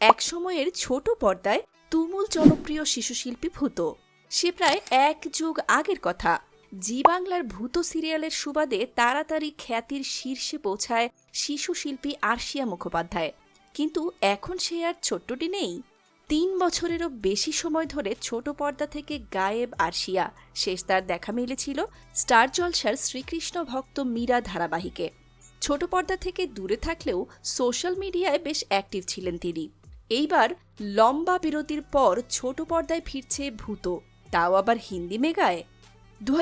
এক সময়ের ছোট পর্দায় তুমুল জনপ্রিয় শিশুশিল্পী ভূত। সে প্রায় এক যুগ আগের কথা। জি বাংলার ভূত সিরিয়ালের সুবাদে তাড়াতাড়ি খ্যাতির শীর্ষে পৌঁছায় শিশু শিল্পী আরশিয়া মুখোপাধ্যায়। কিন্তু এখন সে আর ছোট্টটি নেই। তিন বছরেরও বেশি সময় ধরে ছোট পর্দা থেকে গায়েব আরশিয়া। শেষ তার দেখা মিলেছিল স্টার জলসার শ্রীকৃষ্ণ ভক্ত মীরা ধারাবাহিকে। ছোট পর্দা থেকে দূরে থাকলেও সোশ্যাল মিডিয়ায় বেশ অ্যাক্টিভ ছিলেন তিনি। এইবার লম্বা বিরতির পর ছোট পর্দায় ফিরছে ভূত, তাও আবার হিন্দি মেগায়। দু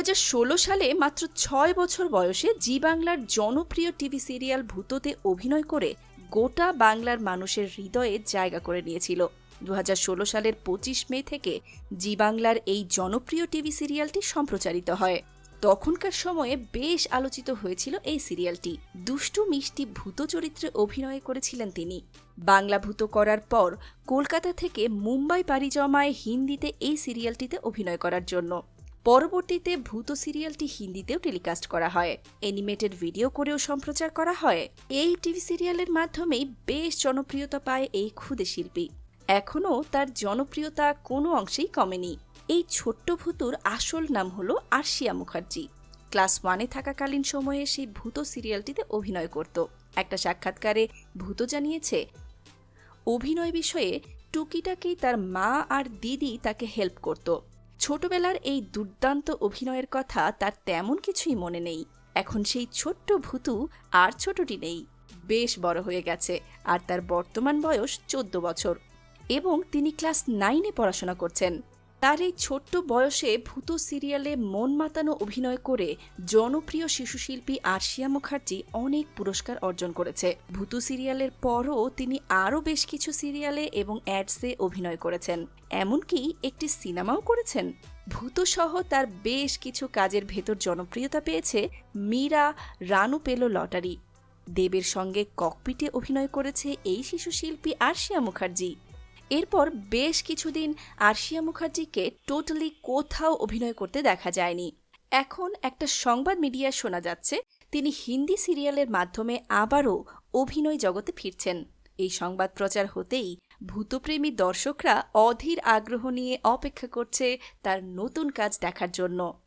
সালে মাত্র ছয় বছর বয়সে জি বাংলার জনপ্রিয় টিভি সিরিয়াল ভূততে অভিনয় করে গোটা বাংলার মানুষের হৃদয়ে জায়গা করে নিয়েছিল। দু হাজার ষোলো সালের পঁচিশ মে থেকে জি বাংলার এই জনপ্রিয় টিভি সিরিয়ালটি সম্প্রচারিত হয়। তখনকার সময়ে বেশ আলোচিত হয়েছিল এই সিরিয়ালটি। দুষ্টু মিষ্টি ভূত চরিত্রে অভিনয় করেছিলেন তিনি। বাংলা ভূত করার পর কলকাতা থেকে মুম্বাই পাড়ি জমায় হিন্দিতে এই সিরিয়ালটিতে অভিনয় করার জন্য। পরবর্তীতে ভূত সিরিয়ালটি হিন্দিতেও টেলিকাস্ট করা হয়। অ্যানিমেটেড ভিডিও করেও সম্প্রচার করা হয়। এই টিভি সিরিয়ালের মাধ্যমেই বেশ জনপ্রিয়তা পায় এই ক্ষুদে শিল্পী। এখনও তার জনপ্রিয়তা কোনো অংশেই কমেনি। এই ছোট্ট ভূতুর আসল নাম হলো আরশিয়া মুখার্জি। ক্লাস ওয়ানে থাকাকালীন সময়ে সেই ভূত সিরিয়ালটিতে অভিনয় করত। একটা সাক্ষাৎকারে ভূত জানিয়েছে, অভিনয় বিষয়ে টুকিটাকেই তার মা আর দিদি তাকে হেল্প করত। ছোটবেলার এই দুর্দান্ত অভিনয়ের কথা তার তেমন কিছুই মনে নেই। এখন সেই ছোট্ট ভূতু আর ছোটটি নেই। বেশ বড় হয়ে গেছে আর তার বর্তমান বয়স চোদ্দ বছর এবং তিনি ক্লাস নাইনে পড়াশোনা করছেন। তার এই ছোট্ট বয়সে ভূত সিরিয়ালে মন মাতানো অভিনয় করে জনপ্রিয় শিশুশিল্পী আরশিয়া মুখার্জি অনেক পুরস্কার অর্জন করেছে। ভূত সিরিয়ালের পরও তিনি আরও বেশ কিছু সিরিয়ালে এবং অ্যাডসে অভিনয় করেছেন। এমনকি একটি সিনেমাও করেছেন। ভূত সহ তার বেশ কিছু কাজের ভেতর জনপ্রিয়তা পেয়েছে মীরা রানু পেল লটারি। দেবের সঙ্গে ককপিটে অভিনয় করেছে এই শিশুশিল্পী আরশিয়া মুখার্জি। এরপর বেশ কিছুদিন আরশিয়া মুখার্জিকে টোটালি কোথাও অভিনয় করতে দেখা যায়নি। এখন একটা সংবাদ মিডিয়ায় শোনা যাচ্ছে, তিনি হিন্দি সিরিয়ালের মাধ্যমে আবারও অভিনয় জগতে ফিরছেন। এই সংবাদ প্রচার হতেই ভূতপ্রেমী দর্শকরা অধীর আগ্রহ নিয়ে অপেক্ষা করছে তার নতুন কাজ দেখার জন্য।